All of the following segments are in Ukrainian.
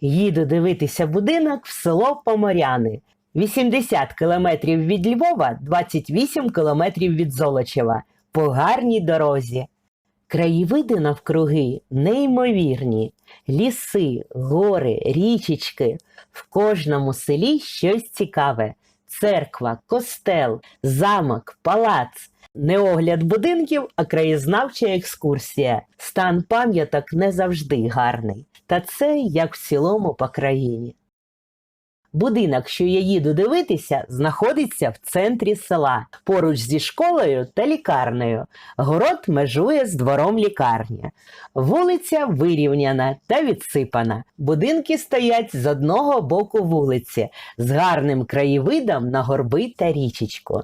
Їду дивитися будинок в село Поморяни. 80 кілометрів від Львова, 28 кілометрів від Золочева. По гарній дорозі. Краєвиди навкруги неймовірні. Ліси, гори, річечки. В кожному селі щось цікаве. Церква, костел, замок, палац. Не огляд будинків, а краєзнавча екскурсія. Стан пам'яток не завжди гарний. Та це як в цілому по країні. Будинок, що я їду дивитися, знаходиться в центрі села, поруч зі школою та лікарнею. Город межує з двором лікарні. Вулиця вирівняна та відсипана. Будинки стоять з одного боку вулиці, з гарним краєвидом на горби та річечку.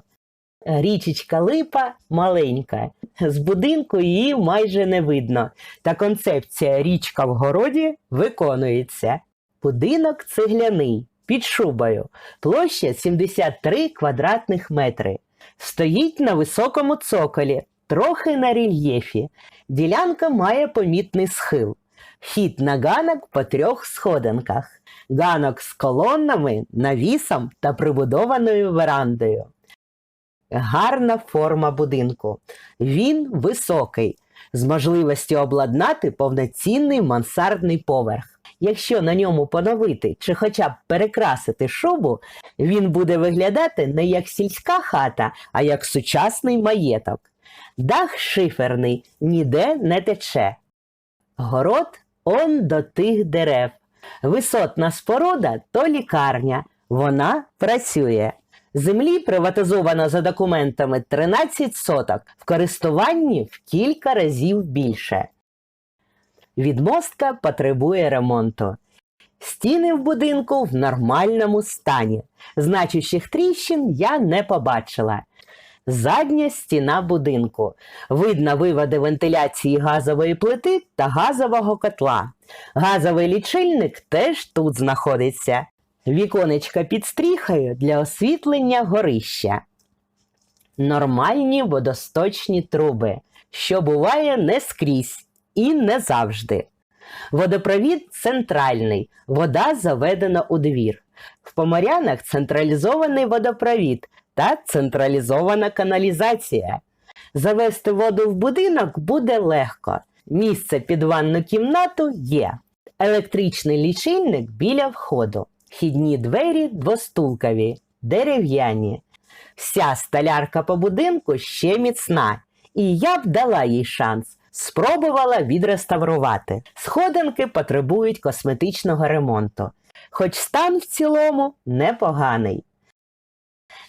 Річечка Липа маленька. З будинку її майже не видно, та концепція річка в городі виконується. Будинок цегляний, під шубою, площа 73 квадратних метри. Стоїть на високому цоколі, трохи на рельєфі. Ділянка має помітний схил. Вхід на ганок по трьох сходинках. Ганок з колоннами, навісом та прибудованою верандою. Гарна форма будинку. Він високий, з можливістю обладнати повноцінний мансардний поверх. Якщо на ньому поновити чи хоча б перекрасити шубу, він буде виглядати не як сільська хата, а як сучасний маєток. Дах шиферний, ніде не тече. Город он до тих дерев. Висотна споруда то лікарня. Вона працює. Землі приватизовано за документами 13 соток, в користуванні в кілька разів більше. Відмостка потребує ремонту. Стіни в будинку в нормальному стані. Значущих тріщин я не побачила. Задня стіна будинку. Видно виводи вентиляції газової плити та газового котла. Газовий лічильник теж тут знаходиться. Віконечка під стріхою для освітлення горища. Нормальні водосточні труби, що буває не скрізь і не завжди. Водопровід центральний, вода заведена у двір. В Поморянах централізований водопровід та централізована каналізація. Завести воду в будинок буде легко. Місце під ванну кімнату є. Електричний лічильник біля входу. Вхідні двері двостулкові, дерев'яні. Вся столярка по будинку ще міцна, і я б дала їй шанс. Спробувала відреставрувати. Сходинки потребують косметичного ремонту, хоч стан в цілому непоганий.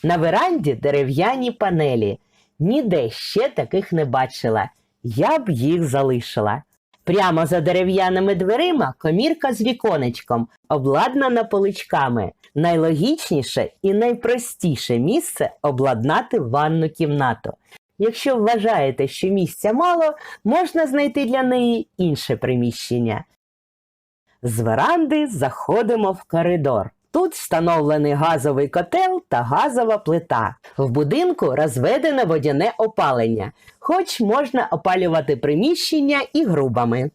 На веранді дерев'яні панелі. Ніде ще таких не бачила. Я б їх залишила. Прямо за дерев'яними дверима комірка з віконечком, обладнана поличками. Найлогічніше і найпростіше місце обладнати ванну кімнату. Якщо вважаєте, що місця мало, можна знайти для неї інше приміщення. З веранди заходимо в коридор. Тут встановлений газовий котел та газова плита. В будинку розведене водяне опалення, хоч можна опалювати приміщення і грубами.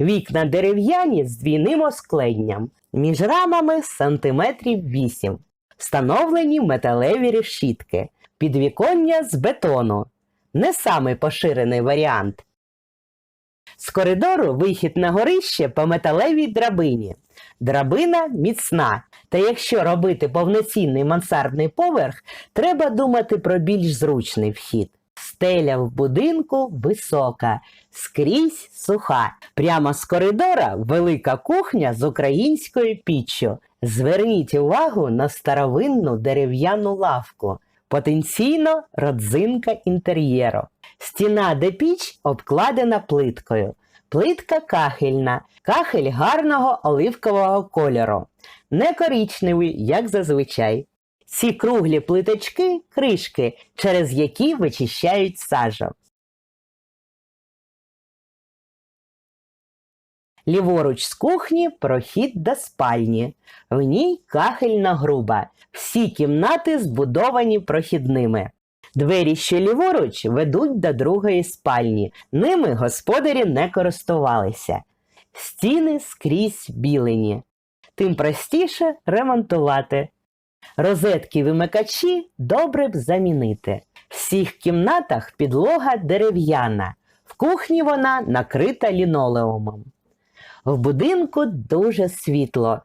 Вікна дерев'яні з двійним оскленням, між рамами сантиметрів 8. Встановлені металеві решітки, підвіконня з бетону. Не самий поширений варіант. З коридору вихід на горище по металевій драбині. Драбина міцна, та якщо робити повноцінний мансардний поверх, треба думати про більш зручний вхід. Стеля в будинку висока, скрізь суха. Прямо з коридора велика кухня з українською піччю. Зверніть увагу на старовинну дерев'яну лавку. Потенційно родзинка інтер'єру. Стіна де піч обкладена плиткою. Плитка кахельна, кахель гарного оливкового кольору. Не коричневий, як зазвичай. Ці круглі плиточки кришки, через які вичищають сажу. Ліворуч з кухні прохід до спальні. В ній кахельна груба. Всі кімнати збудовані прохідними. Двері, що ліворуч, ведуть до другої спальні. Ними господарі не користувалися. Стіни скрізь білені. Тим простіше ремонтувати. Розетки вимикачі добре б замінити. В всіх кімнатах підлога дерев'яна, в кухні вона накрита лінолеумом. В будинку дуже світло,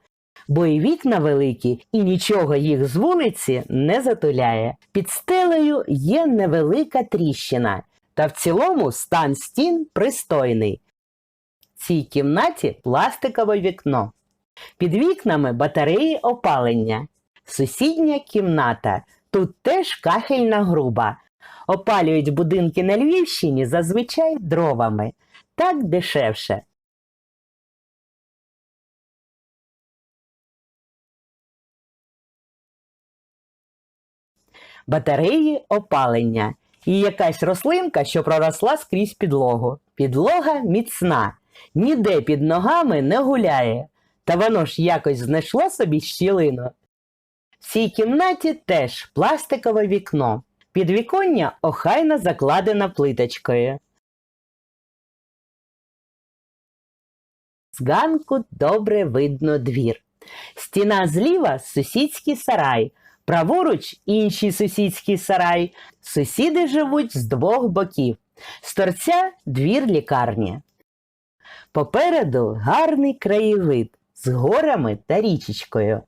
бо і вікна великі, і нічого їх з вулиці не затуляє. Під стелею є невелика тріщина, та в цілому стан стін пристойний. В цій кімнаті пластикове вікно. Під вікнами батареї опалення. Сусідня кімната. Тут теж кахельна груба. Опалюють будинки на Львівщині зазвичай дровами. Так дешевше. Батареї опалення. І якась рослинка, що проросла скрізь підлогу. Підлога міцна, ніде під ногами не гуляє. Та воно ж якось знайшло собі щілину. В цій кімнаті теж пластикове вікно. Підвіконня охайно закладено плиточкою. З ганку добре видно двір. Стіна зліва сусідський сарай, праворуч інший сусідський сарай. Сусіди живуть з двох боків. З торця двір лікарні. Попереду гарний краєвид з горами та річечкою.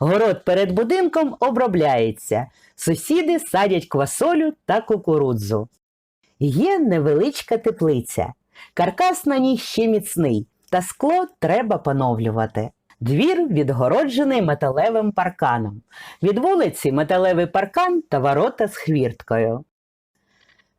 Город перед будинком обробляється. Сусіди садять квасолю та кукурудзу. Є невеличка теплиця. Каркас на ній ще міцний, та скло треба поновлювати. Двір відгороджений металевим парканом. Від вулиці металевий паркан та ворота з хвірткою.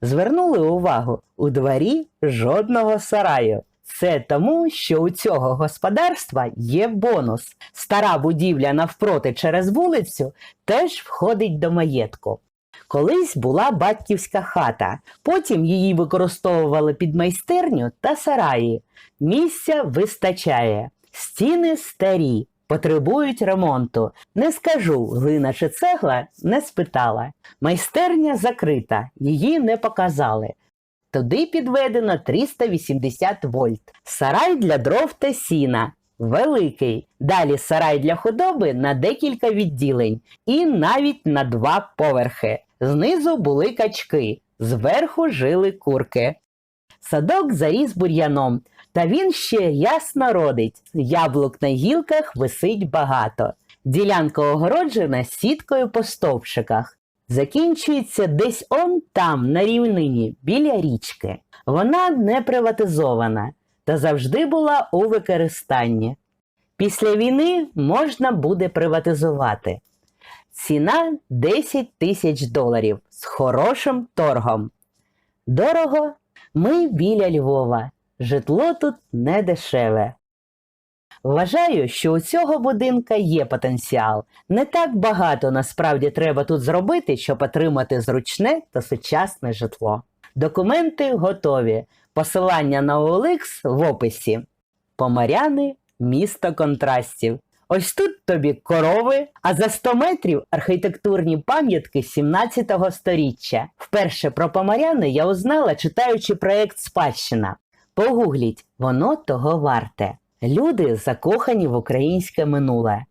Звернули увагу, у дворі жодного сараю. Це тому, що у цього господарства є бонус. Стара будівля навпроти через вулицю теж входить до маєтку. Колись була батьківська хата, потім її використовували під майстерню та сараї. Місця вистачає, стіни старі, потребують ремонту. Не скажу, глина чи цегла, не спитала. Майстерня закрита, її не показали. Туди підведено 380 вольт. Сарай для дров та сіна. Великий. Далі сарай для худоби на декілька відділень і навіть на два поверхи. Знизу були качки, зверху жили курки. Садок заріс бур'яном, та він ще ясно родить. Яблук на гілках висить багато. Ділянка огороджена сіткою по стовпчиках закінчується десь он там, на рівнині, біля річки. Вона не приватизована та завжди була у використанні. Після війни можна буде приватизувати. Ціна 10 тисяч доларів з хорошим торгом. Дорого ми біля Львова. Житло тут не дешеве. Вважаю, що у цього будинка є потенціал. Не так багато насправді треба тут зробити, щоб отримати зручне та сучасне житло. Документи готові. Посилання на OLX в описі. Помаряни місто контрастів. Ось тут тобі корови, а за 100 метрів архітектурні пам'ятки 17 сторіччя. Вперше про помаряни я узнала, читаючи проєкт Спадщина. Погугліть, воно того варте. Люди закохані в українське минуле,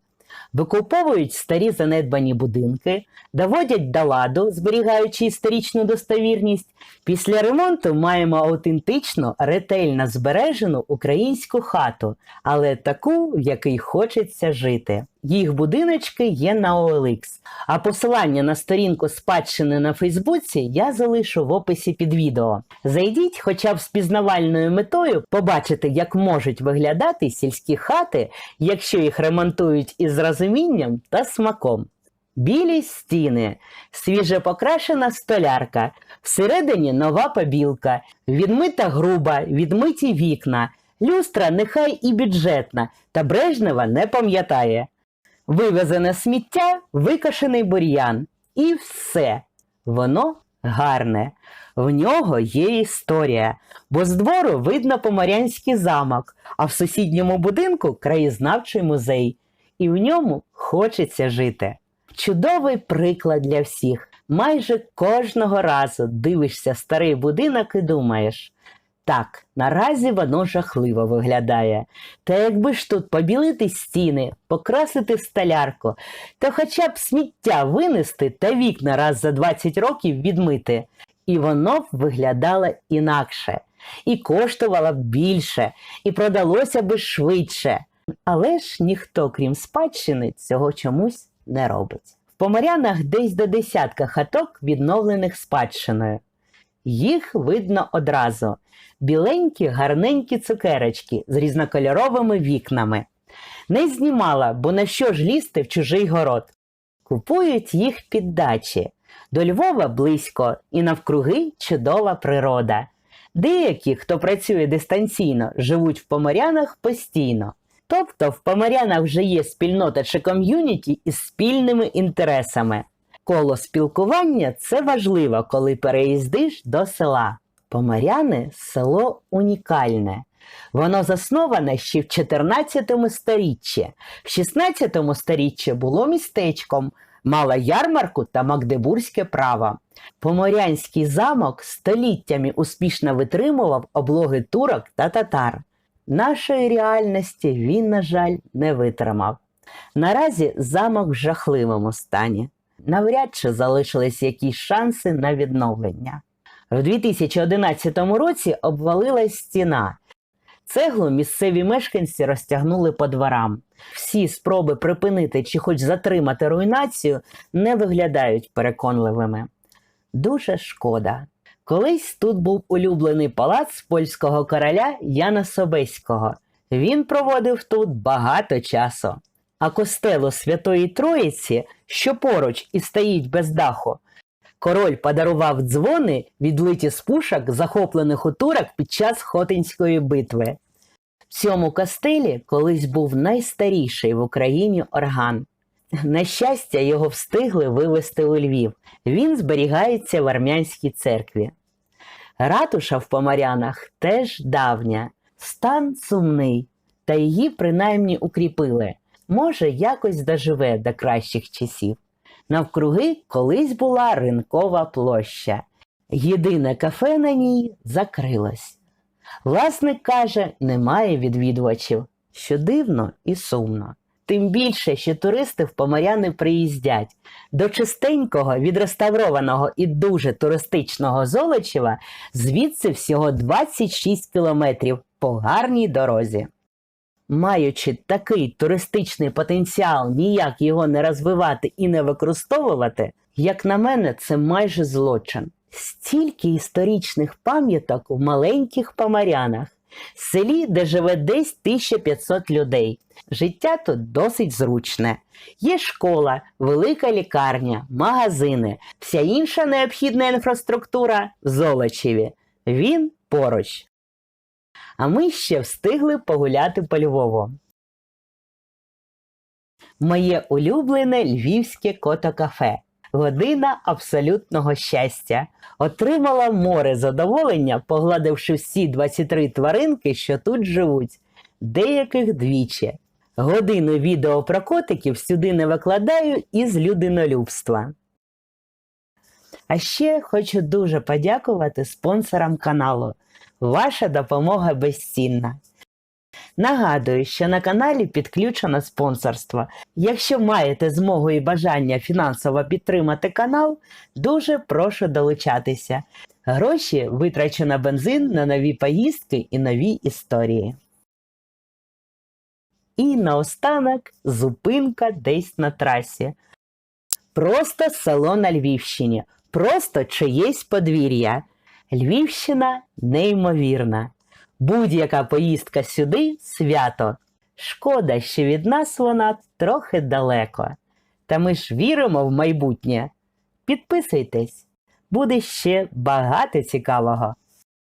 викуповують старі занедбані будинки, доводять до ладу, зберігаючи історичну достовірність. Після ремонту маємо аутентичну, ретельно збережену українську хату, але таку, в якій хочеться жити. Їх будиночки є на OLX, а посилання на сторінку спадщини на Фейсбуці я залишу в описі під відео. Зайдіть хоча б з пізнавальною метою побачити, як можуть виглядати сільські хати, якщо їх ремонтують із розумінням та смаком. Білі стіни, свіже покрашена столярка, всередині нова побілка, відмита груба, відмиті вікна, люстра нехай і бюджетна, та Брежнева не пам'ятає. Вивезене сміття, викошений бур'ян. І все. Воно гарне. В нього є історія, бо з двору видно Поморянський замок, а в сусідньому будинку краєзнавчий музей. І в ньому хочеться жити. Чудовий приклад для всіх. Майже кожного разу дивишся старий будинок і думаєш. Так, наразі воно жахливо виглядає. Та якби ж тут побілити стіни, покрасити столярку, то хоча б сміття винести та вікна раз за 20 років відмити. І воно б виглядало інакше, і коштувало б більше, і продалося б швидше. Але ж ніхто, крім спадщини, цього чомусь не робить. В Поморянах десь до десятка хаток, відновлених спадщиною. Їх видно одразу біленькі, гарненькі цукерочки з різнокольоровими вікнами. Не знімала, бо на що ж лізти в чужий город. Купують їх під дачі. До Львова близько і навкруги чудова природа. Деякі, хто працює дистанційно, живуть в Поморянах постійно. Тобто в Поморянах вже є спільнота чи ком'юніті із спільними інтересами. Коло спілкування це важливо, коли переїздиш до села. Поморяни село унікальне. Воно засноване ще в 14 сторіччі. В 16 сторіччі було містечком, мало ярмарку та магдебурзьке право. Поморянський замок століттями успішно витримував облоги турок та татар. Нашої реальності він, на жаль, не витримав. Наразі замок в жахливому стані. Навряд чи залишились якісь шанси на відновлення. В 2011 році обвалилась стіна. Цеглу місцеві мешканці розтягнули по дворам. Всі спроби припинити чи хоч затримати руйнацію не виглядають переконливими. Дуже шкода. Колись тут був улюблений палац польського короля Яна Собеського. Він проводив тут багато часу. А костелу Святої Троїці, що поруч і стоїть без даху, король подарував дзвони, відлиті з пушок, захоплених у турок під час Хотинської битви. В цьому костелі колись був найстаріший в Україні орган. На щастя, його встигли вивезти у Львів. Він зберігається в армянській церкві. Ратуша в Поморянах теж давня, стан сумний, та її принаймні укріпили. Може, якось доживе до кращих часів. Навкруги колись була ринкова площа. Єдине кафе на ній закрилось. Власник каже, немає відвідувачів, що дивно і сумно. Тим більше, що туристи в Поморяни приїздять. До чистенького, відреставрованого і дуже туристичного Золочева звідси всього 26 кілометрів по гарній дорозі. Маючи такий туристичний потенціал, ніяк його не розвивати і не використовувати, як на мене, це майже злочин. Стільки історичних пам'яток у маленьких помарянах, селі, де живе десь 1500 людей. Життя тут досить зручне. Є школа, велика лікарня, магазини, вся інша необхідна інфраструктура в Золочеві. Він поруч. А ми ще встигли погуляти по Львову. Моє улюблене львівське кото-кафе. Година абсолютного щастя. Отримала море задоволення, погладивши всі 23 тваринки, що тут живуть, деяких двічі. Годину відео про котиків сюди не викладаю із людинолюбства. А ще хочу дуже подякувати спонсорам каналу. Ваша допомога безцінна. Нагадую, що на каналі підключено спонсорство. Якщо маєте змогу і бажання фінансово підтримати канал, дуже прошу долучатися. Гроші витрачу на бензин на нові поїздки і нові історії. І наостанок зупинка десь на трасі. Просто село на Львівщині, просто чиєсь подвір'я. Львівщина неймовірна. Будь-яка поїздка сюди свято. Шкода, що від нас вона трохи далеко. Та ми ж віримо в майбутнє. Підписуйтесь, буде ще багато цікавого.